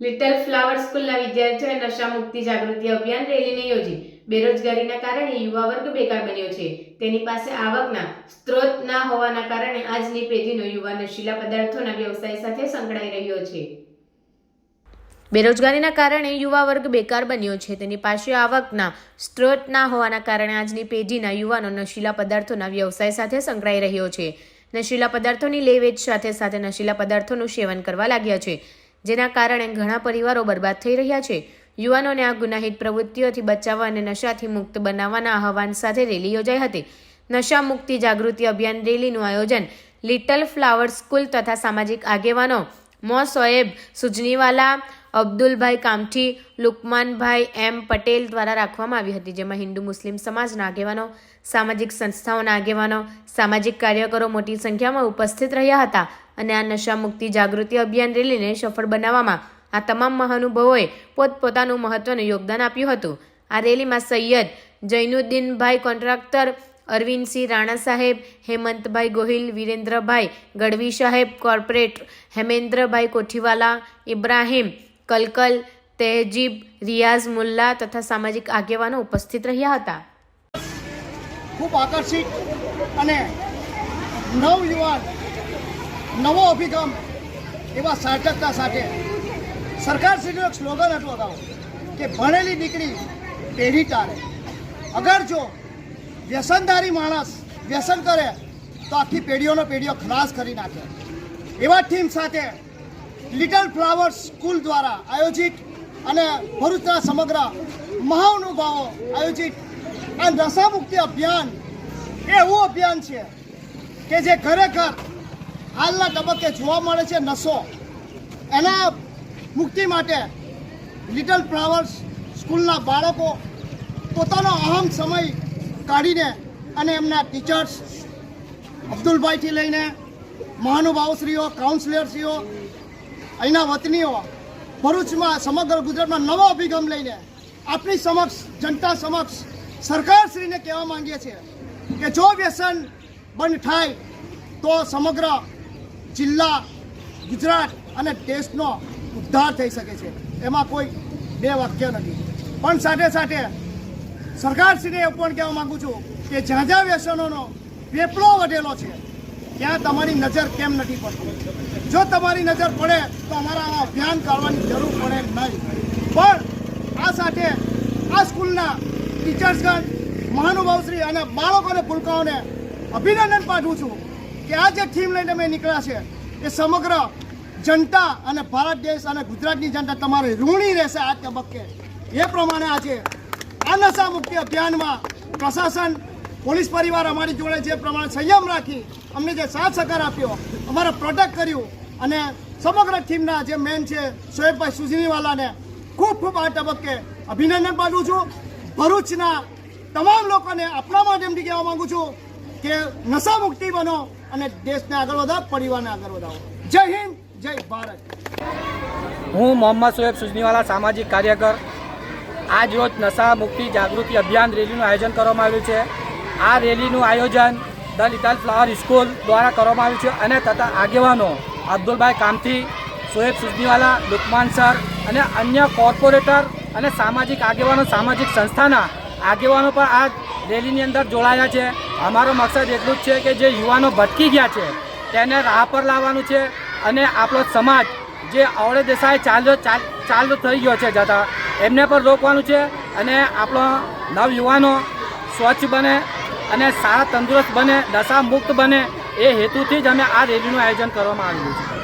Little flower સ્કૂલના વિદ્યાર્થીઓએ નશા મુક્તિ જાગૃતિ અભિયાન રેલીને યોજી. બેરોજગારીના કારણે યુવા વર્ગ બેકાર બન્યો છે. તેની પાસે આવકના સ્ત્રોત ના હોવાના કારણે આજની પેઢીનો યુવા નશીલા પદાર્થોના વ્યવસાય સાથે સંકળાઈ રહ્યો છે. બેરોજગારીના કારણે યુવા વર્ગ બેકાર બન્યો છે. તેની પાસે આવકના સ્ત્રોત ના હોવાના કારણે આજની પેઢીના યુવાનો નશીલા પદાર્થોના વ્યવસાય સાથે સંકળાઈ રહ્યો છે. નશીલા પદાર્થોની લે વેચ સાથે સાથે નશીલા પદાર્થોનું સેવન કરવા લાગ્યા છે. જેના કારણે ઘણા પરિવારો બરબાદ થઈ રહ્યા છે. યુવાનોને આ ગુનાહિત પ્રવૃત્તિઓથી બચાવવા અને નશાથી મુક્ત બનાવવાના આહવાન સાથે રેલી યોજાઈ હતી. નશા મુક્તિ જાગૃતિ અભિયાન રેલીનું આયોજન લિટલ ફ્લાવર સ્કૂલ તથા સામાજિક આગેવાનો મો. સોએબ સુજનીવાલા અબ્દુલભાઈ કામઠી, લુકમાનભાઈ એમ પટેલ દ્વારા રાખવામાં આવી હતી, જેમાં હિન્દુ, મુસ્લિમ સમાજના આગેવાનો, સામાજિક સંસ્થાઓના આગેવાનો, સામાજિક કાર્યકરો મોટી સંખ્યામાં ઉપસ્થિત રહ્યા હતા અને આ નશા મુક્તિ જાગૃતિ અભિયાન રેલીને સફળ બનાવવામાં આ તમામ મહાનુભાવોએ પોતપોતાનું મહત્વનું યોગદાન આપ્યું હતું. આ રેલીમાં સૈયદ જૈનુદ્દીનભાઈ કોન્ટ્રાક્ટર, અરવિંદસિંહ રાણા સાહેબ, હેમંતભાઈ ગોહિલ, વિરેન્દ્રભાઈ ગઢવી સાહેબ, કોર્પોરેટ હેમેન્દ્રભાઈ કોઠીવાલા, ઇબ્રાહિમ કલકલ, તેજીબ, રિયાઝ મુલ્લા તથા સામાજિક આગેવાનો ઉપસ્થિત રહ્યા હતા. ખૂબ આકર્ષિત અને નવયુવાન, નવો અભિગમ એવા સાર્થકતા સાથે સરકારશ્રીનો એક સ્લોગન હતું અગાઉ કે ભણેલી દીકરી પેઢી તારે અગર જો વ્યસનધારી માણસ વ્યસન કરે, તો આખી પેઢીઓનો પેઢીઓ ખલાસ કરી નાખે. એવા થીમ સાથે લિટલ ફ્લાવર્સ સ્કૂલ દ્વારા આયોજિત અને ભરૂચના સમગ્ર મહાનુભાવો આયોજિત આ નશામુક્તિ અભિયાન એવું અભિયાન છે કે જે ખરેખર હાલના તબક્કે જોવા મળે છે નશો. એના મુક્તિ માટે લિટલ ફ્લાવર્સ સ્કૂલના બાળકો પોતાનો અહમ સમય કાઢીને અને એમના ટીચર્સ અબ્દુલભાઈથી લઈને મહાનુભાવશ્રીઓ કાઉન્સિલરશ્રીઓ અહીંના વતનીઓ ભરૂચમાં સમગ્ર ગુજરાતમાં નવો અભિગમ લઈને આપણી સમક્ષ, જનતા સમક્ષ સરકારશ્રીને કહેવા માંગીએ છીએ કે જો વ્યસન બંધ થાય તો સમગ્ર જિલ્લા, ગુજરાત અને દેશનો ઉદ્ધાર થઈ શકે છે. એમાં કોઈ બે વાક્ય નથી. પણ સાથે સાથે સરકારશ્રીને એવું પણ કહેવા માંગુ છું કે જ્યાં જ્યાં વ્યસનોનો વેપલો વધેલો છે, ત્યાં તમારી નજર કેમ નથી પડતી? જો તમારી નજર પડે તો અમારા આ અભિયાન કાઢવાની જરૂર પડે નહીં. પણ આ સાથે આ સ્કૂલના ટીચર્સગણ, મહાનુભાવશ્રી અને બાળકોને ભૂલકાઓને અભિનંદન પાઠવું છું કે આ જે થીમ લઈને અમે નીકળ્યા છે, એ સમગ્ર જનતા અને ભારત દેશ અને ગુજરાતની જનતા તમારે ઋણી રહેશે આ તબક્કે. એ પ્રમાણે આજે આ નશા મુક્તિ અભિયાનમાં પ્રશાસન પોલીસ પરિવાર અમારી જોડે જે પ્રમાણે સંયમ રાખી અમને જે સાથ સહકાર આપ્યો, અમારે પ્રોટેક્ટ કર્યું અને સમગ્ર ટીમના જે મેન છે શોએબભાઈ સુજીનીવાલાને ખૂબ ખૂબ આ તબક્કે અભિનંદન પાઠવું છું. ભરૂચના તમામ લોકોને આપણા માધ્યમથી કહેવા માગું છું કે નશા મુક્તિ બનો અને દેશને આગળ વધાવો પરિવારને આગળ વધાવો જય હિન્દ, જય ભારત. હું મોહમ્મદ સોએબ સુજનીવાલા સામાજિક કાર્યકર. આજ રોજ નશા મુક્તિ જાગૃતિ અભિયાન રેલીનું આયોજન કરવામાં આવ્યું છે. આ રેલીનું આયોજન ધ લિટલ ફ્લાવર સ્કૂલ દ્વારા કરવામાં આવ્યું છે અને તથા આગેવાનો અબ્દુલભાઈ કામથી, સોએબ સુજનીવાલા, લુકમાન સર અને અન્ય કોર્પોરેટર અને સામાજિક આગેવાનો, સામાજિક સંસ્થાના આગેવાનો પણ આ રેલીની અંદર જોડાયા છે. અમારો મકસદ એટલું જ છે કે જે યુવાનો ભટકી ગયા છે, તેને રાહ પર લાવવાનું છે અને આપણો સમાજ જે અવળે દેસાએ ચાલ્યો, ચાલ થઈ ગયો છે જતા, એમને પણ રોકવાનું છે અને આપણો નવયુવાનો સ્વચ્છ બને અને સારા તંદુરસ્ત બને નશા મુક્ત બને, એ હેતુથી જ અમે આ રેલીનું આયોજન કરવામાં આવ્યું છે.